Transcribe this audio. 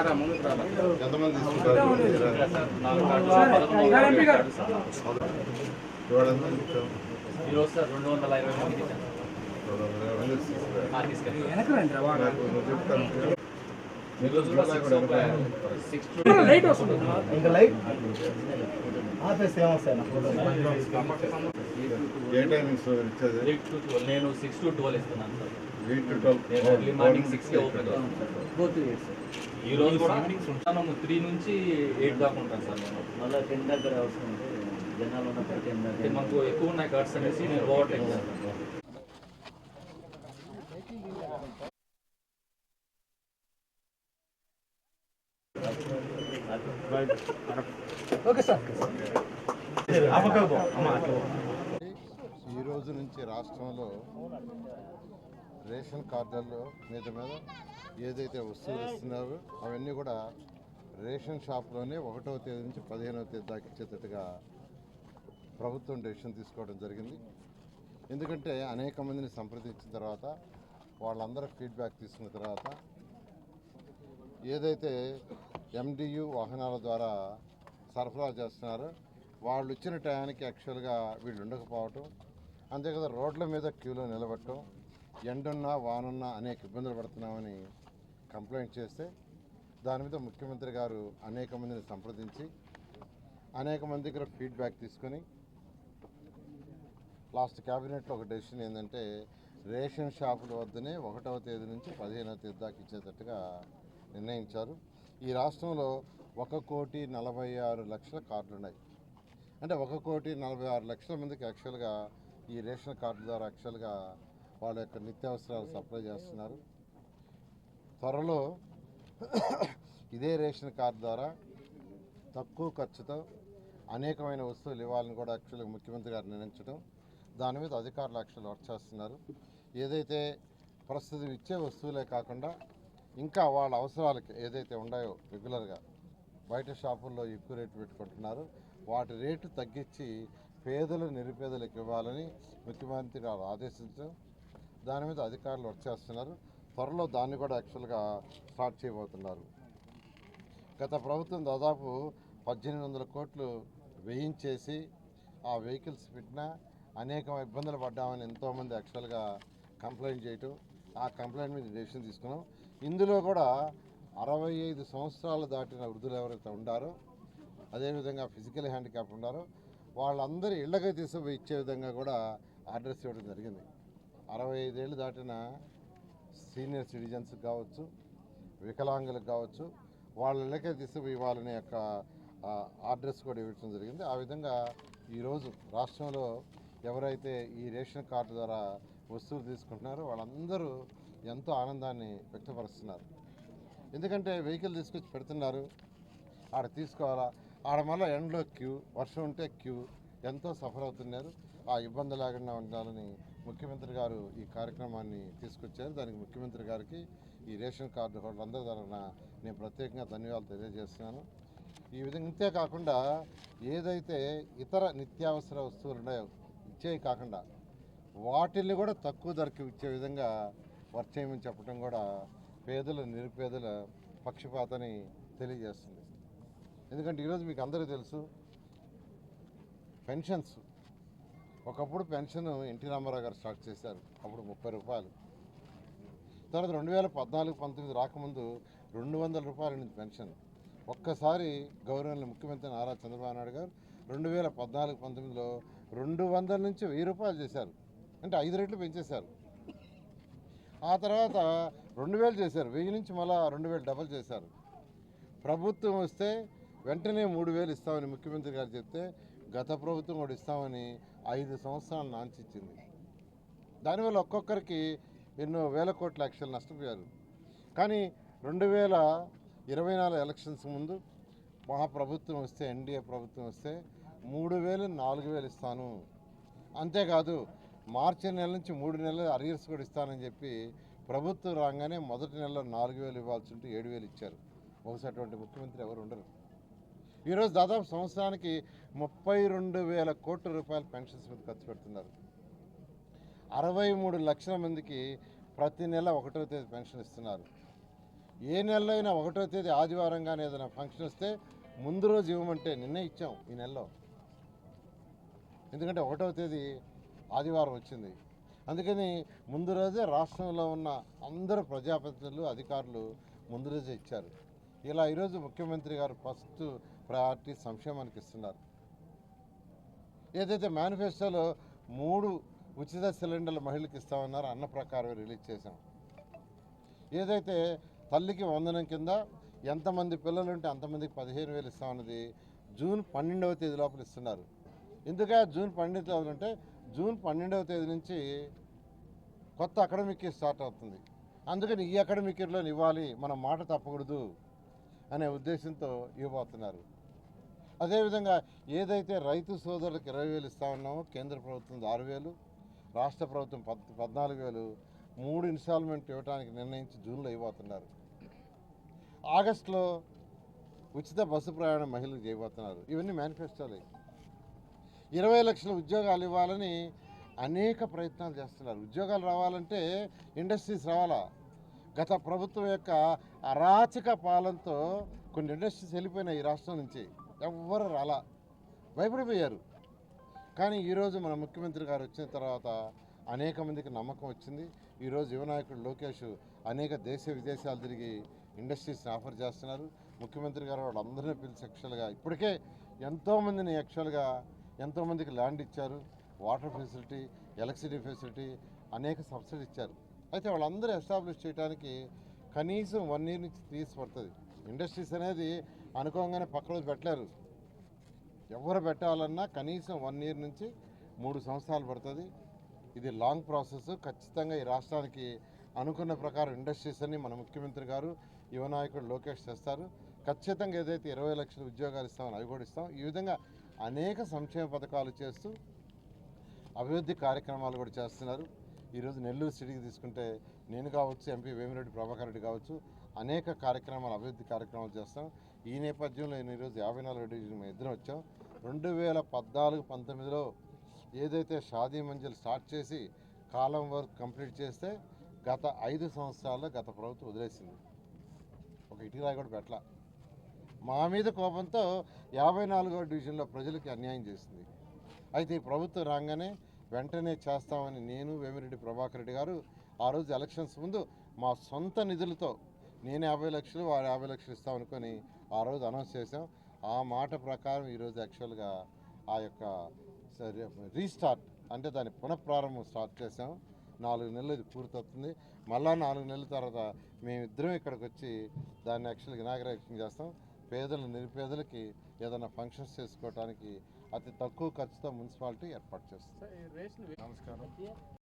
ఎంతమంది? ఈరోజు సార్ రెండు వందల ఇరవై మంది ఇంకా లైట్? ఆపేస్తే ఏమొస్తాయి? ఏ టైమింగ్స్ ఇచ్చేది? నేను సిక్స్ టు ట్వెల్వ్ ఇస్తున్నాను సార్. Eight to twelve. నేను ఎర్లీ మార్నింగ్ సిక్స్కి ఓపెన్ ఫోర్త్ ఇయర్స్ ఈ రోజు కూడా ఉంటాను త్రీ నుంచి ఎయిట్ దాకా ఉంటాను సార్ నేను. మళ్ళీ టెన్ దగ్గర అవసరం ఉంటే జనాలు ఉన్నప్పుడు టెన్ అంటే దగ్గర మాకు ఎక్కువ ఉన్నాయి కార్డ్స్ అనేసి నేను ఓవర్టేక్ చేస్తాను ఓకే సార్. ఈ రోజు నుంచి రాష్ట్రంలో రేషన్ కార్డులలో మీద మీద ఏదైతే వస్తువులు ఇస్తున్నారో అవన్నీ కూడా రేషన్ షాప్లోనే ఒకటవ తేదీ నుంచి పదిహేనవ తేదీ దాకా ఇచ్చేటట్టుగా ప్రభుత్వం డెసిషన్ తీసుకోవడం జరిగింది. ఎందుకంటే అనేక మందిని సంప్రదించిన తర్వాత వాళ్ళందరూ ఫీడ్బ్యాక్ తీసుకున్న తర్వాత ఏదైతే ఎండియు వాహనాల ద్వారా సరఫరా చేస్తున్నారో వాళ్ళు ఇచ్చిన టయానికి యాక్చువల్గా వీళ్ళు ఉండకపోవటం అంతే కదా రోడ్ల మీద క్యూలో నిలబడటం ఎండున్నా వానున్నా అనేక ఇబ్బందులు పడుతున్నామని కంప్లైంట్ చేస్తే దాని మీద ముఖ్యమంత్రి గారు అనేక మందిని సంప్రదించి అనేక మంది దగ్గర ఫీడ్బ్యాక్ తీసుకొని లాస్ట్ క్యాబినెట్లో ఒక డెసిషన్ ఏంటంటే రేషన్ షాపుల వద్దనే ఒకటవ తేదీ నుంచి పదిహేనవ తేదీ దాకా ఇచ్చేటట్టుగా నిర్ణయించారు. ఈ రాష్ట్రంలో ఒక కోటి నలభై ఆరు లక్షల కార్డులు ఉన్నాయి. అంటే ఒక కోటి నలభై ఆరు లక్షల మందికి యాక్చువల్గా ఈ రేషన్ కార్డు ద్వారా యాక్చువల్గా వాళ్ళ యొక్క నిత్యావసరాలు సప్లై చేస్తున్నారు. త్వరలో ఇదే రేషన్ కార్డు ద్వారా తక్కువ ఖర్చుతో అనేకమైన వస్తువులు ఇవ్వాలని కూడా యాక్చువల్గా ముఖ్యమంత్రి గారు నిర్ణయించడం దాని మీద అధికారులు యాక్చువల్ వర్క్ చేస్తున్నారు. ఏదైతే ప్రస్తుతం ఇచ్చే వస్తువులే కాకుండా ఇంకా వాళ్ళ అవసరాలకి ఏదైతే ఉన్నాయో రెగ్యులర్గా బయట షాపుల్లో ఎక్కువ రేటు పెట్టుకుంటున్నారు. వాటి రేటు తగ్గించి పేదలు నిరుపేదలకు ఇవ్వాలని ముఖ్యమంత్రి గారు ఆదేశించడం దాని మీద అధికారులు వర్క్ చేస్తున్నారు త్వరలో దాన్ని కూడా యాక్చువల్గా స్టార్ట్ చేయబోతున్నారు. గత ప్రభుత్వం దాదాపు పద్దెనిమిది వందల కోట్లు వేయించేసి ఆ వెహికల్స్ పెట్టినా అనేక ఇబ్బందులు పడ్డామని ఎంతోమంది యాక్చువల్గా కంప్లైంట్ చేయటం ఆ కంప్లైంట్ మీద డెసిషన్ తీసుకున్నాం. ఇందులో కూడా అరవై ఐదు సంవత్సరాలు దాటిన వృద్ధులు ఎవరైతే ఉండారో అదేవిధంగా ఫిజికల్ హ్యాండిక్యాప్ ఉన్నారో వాళ్ళందరూ ఇళ్ళకి తీసుకుపోయి ఇచ్చే విధంగా కూడా అడ్రస్ ఇవ్వడం జరిగింది. అరవై ఐదేళ్ళు దాటిన సీనియర్ సిటిజన్స్ కావచ్చు వికలాంగులకు కావచ్చు వాళ్ళకే ఇళ్ళకే తీసుకుపోయి ఇవ్వాలనే యొక్క అడ్రస్ కూడా ఇవ్వడం జరిగింది. ఆ విధంగా ఈరోజు రాష్ట్రంలో ఎవరైతే ఈ రేషన్ కార్డు ద్వారా వస్తువులు తీసుకుంటున్నారో వాళ్ళందరూ ఎంతో ఆనందాన్ని వ్యక్తపరుస్తున్నారు. ఎందుకంటే వెహికల్ తీసుకొచ్చి పెడుతున్నారు. ఆడ తీసుకోవాలా? ఆడ మళ్ళీ ఎండలో క్యూ వర్షం ఉంటే క్యూ ఎంతో సఫర్ అవుతున్నారు ఆ ఇబ్బంది లేకుండా ఉండాలని ముఖ్యమంత్రి గారు ఈ కార్యక్రమాన్ని తీసుకొచ్చారు. దానికి ముఖ్యమంత్రి గారికి ఈ రేషన్ కార్డు హోల్డర్లందరి తరఫున నేను ప్రత్యేకంగా ధన్యవాదాలు తెలియజేస్తున్నాను. ఈ విధంగా ఇంతే కాకుండా ఏదైతే ఇతర నిత్యావసర వస్తువులు ఉన్నాయో ఇచ్చేవి కాకుండా వాటిల్ని కూడా తక్కువ ధరకు ఇచ్చే విధంగా వర్క్ చేయమని చెప్పడం కూడా పేదల నిరుపేదల పక్షపాతని తెలియజేస్తుంది. ఎందుకంటే ఈరోజు మీకు అందరూ తెలుసు పెన్షన్స్ ఒకప్పుడు పెన్షన్ ఎన్టీ రామారావు గారు స్టార్ట్ చేశారు. అప్పుడు ముప్పై రూపాయలు. తర్వాత రెండు వేల పద్నాలుగు పంతొమ్మిది రాకముందు రెండు వందల రూపాయలు ఉండింది పెన్షన్. ఒక్కసారి గౌరవనీయ ముఖ్యమంత్రి నారా చంద్రబాబు నాయుడు గారు రెండు వేల పద్నాలుగు పంతొమ్మిదిలో రెండు వందల నుంచి వెయ్యి రూపాయలు చేశారు. అంటే ఐదు రెట్లు పెంచేశారు. ఆ తర్వాత రెండు వేలు చేశారు. వెయ్యి నుంచి మళ్ళా రెండు వేలు డబల్ చేశారు. ప్రభుత్వం వస్తే వెంటనే మూడు వేలు ఇస్తామని ముఖ్యమంత్రి గారు చెప్తే గత ప్రభుత్వం కూడా ఇస్తామని ఐదు సంవత్సరాలు నాంచిచ్చింది. దానివల్ల ఒక్కొక్కరికి ఎన్నో వేల కోట్ల లక్షలు నష్టపోయారు. కానీ రెండు వేల ఇరవై నాలుగు ఎలక్షన్స్ ముందు మా ప్రభుత్వం వస్తే ఎన్డీఏ ప్రభుత్వం వస్తే మూడు వేలు నాలుగు వేలు ఇస్తాను. అంతేకాదు మార్చి నెల నుంచి మూడు నెలలు అరియర్స్ కూడా ఇస్తానని చెప్పి ప్రభుత్వం రాగానే మొదటి నెలలో నాలుగు వేలు ఇవ్వాల్సి ఉంటే ఏడు వేలు ఇచ్చారు. బహుశా అటువంటి ముఖ్యమంత్రి ఎవరు ఉండరు. ఈరోజు దాదాపు సంవత్సరానికి ముప్పై రెండు వేల కోట్ల రూపాయల పెన్షన్స్ మీద ఖర్చు పెడుతున్నారు. అరవై మూడు లక్షల మందికి ప్రతి నెల ఒకటో తేదీ పెన్షన్ ఇస్తున్నారు. ఏ నెలలో అయినా ఒకటో తేదీ ఆదివారం కానీ ఏదైనా ఫంక్షన్ వస్తే ముందు రోజు ఇవ్వమంటే నిన్నే ఇచ్చాం ఈ నెలలో. ఎందుకంటే ఒకటో తేదీ ఆదివారం వచ్చింది. అందుకని ముందు రోజే రాష్ట్రంలో ఉన్న అందరు ప్రజాప్రతినిధులు అధికారులు ముందు రోజే ఇచ్చారు. ఇలా ఈరోజు ముఖ్యమంత్రి గారు ఫస్ట్ ప్రయారిటీ సంక్షేమానికి ఇస్తున్నారు. ఏదైతే మేనిఫెస్టోలో మూడు ఉచిత సిలిండర్లు మహిళలకు ఇస్తామన్నారో అన్న ప్రకారం రిలీజ్ చేశాం. ఏదైతే తల్లికి వందనం కింద ఎంతమంది పిల్లలు ఉంటే అంతమందికి పదిహేను వేలు ఇస్తామన్నది జూన్ పన్నెండవ తేదీ లోపల ఇస్తున్నారు. ఎందుక జూన్ పన్నెండవ తేదీ అంటే జూన్ పన్నెండవ తేదీ నుంచి కొత్త అకాడమిక్ ఇయర్ స్టార్ట్ అవుతుంది. అందుకని ఈ అకాడమిక్ ఇయర్లో ఇవ్వాలి మనం మాట తప్పకూడదు. అనే ఉద్దేశంతో ఇవ్వబోతున్నారు. అదేవిధంగా ఏదైతే రైతు సోదరులకు ఇరవై వేలు ఇస్తా ఉన్నామో కేంద్ర ప్రభుత్వం ఆరు వేలు రాష్ట్ర ప్రభుత్వం పద్ పద్నాలుగు వేలు మూడు ఇన్స్టాల్మెంట్ ఇవ్వడానికి నిర్ణయించి జూన్లో ఇవ్వబోతున్నారు. ఆగస్టులో ఉచిత బస్సు ప్రయాణం మహిళలు చేయబోతున్నారు. ఇవన్నీ మేనిఫెస్టోలే. ఇరవై లక్షల ఉద్యోగాలు ఇవ్వాలని అనేక ప్రయత్నాలు చేస్తున్నారు. ఉద్యోగాలు రావాలంటే ఇండస్ట్రీస్ రావాలా? గత ప్రభుత్వం యొక్క అరాచక పాలనతో కొన్ని ఇండస్ట్రీస్ వెళ్ళిపోయినాయి ఈ రాష్ట్రం నుంచి. ఎవ్వరు రాలా. భయపడిపోయారు. కానీ ఈరోజు మన ముఖ్యమంత్రి గారు వచ్చిన తర్వాత అనేక మందికి నమ్మకం వచ్చింది. ఈరోజు యువనాయకుడు లోకేష్ అనేక దేశ విదేశాలు తిరిగి ఇండస్ట్రీస్ని ఆఫర్ చేస్తున్నారు. ముఖ్యమంత్రి గారు వాళ్ళందరినీ పిలిచి యాక్చువల్గా ఇప్పటికే ఎంతోమందిని యాక్చువల్గా ఎంతోమందికి ల్యాండ్ ఇచ్చారు. వాటర్ ఫెసిలిటీ ఎలక్ట్రిసిటీ ఫెసిలిటీ అనేక సబ్సిడీ ఇచ్చారు. అయితే వాళ్ళందరూ ఎస్టాబ్లిష్ చేయడానికి కనీసం వన్ ఇయర్ నుంచి తీసి పడుతుంది. ఇండస్ట్రీస్ అనేది అనుకోగానే పక్కలో పెట్టలేరు. ఎవరు పెట్టాలన్నా కనీసం వన్ ఇయర్ నుంచి మూడు సంవత్సరాలు పడుతుంది. ఇది లాంగ్ ప్రాసెస్ ఖచ్చితంగా ఈ రాష్ట్రానికి అనుకున్న ప్రకారం ఇండస్ట్రీస్ అని మన ముఖ్యమంత్రి గారు యువ నాయకుడు లోకేష్ చేస్తారు ఖచ్చితంగా ఏదైతే ఇరవై లక్షల ఉద్యోగాలు ఇస్తామని అవి కూడా ఇస్తాం. ఈ విధంగా అనేక సంక్షేమ పథకాలు చేస్తూ అభివృద్ధి కార్యక్రమాలు కూడా చేస్తున్నారు. ఈరోజు నెల్లూరు సిటీకి తీసుకుంటే నేను కావచ్చు ఎంపీ వేమిరెడ్డి ప్రభాకర్ రెడ్డి కావచ్చు అనేక కార్యక్రమాలు అభివృద్ధి కార్యక్రమాలు చేస్తాం. ఈ నేపథ్యంలో నేను ఈరోజు యాభై నాలుగు డివిజన్ మేము ఇద్దరం వచ్చాం. రెండు వేల పద్నాలుగు పంతొమ్మిదిలో ఏదైతే షాదీ మంజిల్ స్టార్ట్ చేసి కాలం వర్క్ కంప్లీట్ చేస్తే గత ఐదు సంవత్సరాల్లో గత ప్రభుత్వం వదిలేసింది. ఒక ఇటుకరాయి కూడా పెట్టల. మా మీద కోపంతో యాభై నాలుగో డివిజన్లో ప్రజలకి అన్యాయం చేసింది. అయితే ఈ ప్రభుత్వం రాగానే వెంటనే చేస్తామని నేను వేమిరెడ్డి ప్రభాకర్ రెడ్డి గారు ఆ రోజు ఎలక్షన్స్ ముందు మా సొంత నిధులతో నేను యాభై లక్షలు వారు యాభై లక్షలు ఇస్తామనుకొని ఆ రోజు అనౌన్స్ చేసాం ఆ మాట ప్రకారం ఈరోజు యాక్చువల్గా ఆ యొక్క రీస్టార్ట్ అంటే దాని పునఃప్రారంభం స్టార్ట్ చేసాం నాలుగు నెలలు ఇది పూర్తవుతుంది. మళ్ళా నాలుగు నెలల తర్వాత మేమిద్దరం ఇక్కడికి వచ్చి దాన్ని యాక్చువల్గా ఇనాగ్రేషన్ చేస్తాం. పేదలు నిరుపేదలకి ఏదైనా ఫంక్షన్స్ చేసుకోవడానికి అతి తక్కువ ఖర్చుతో మున్సిపాలిటీ ఏర్పాటు చేస్తుంది. నమస్కారం.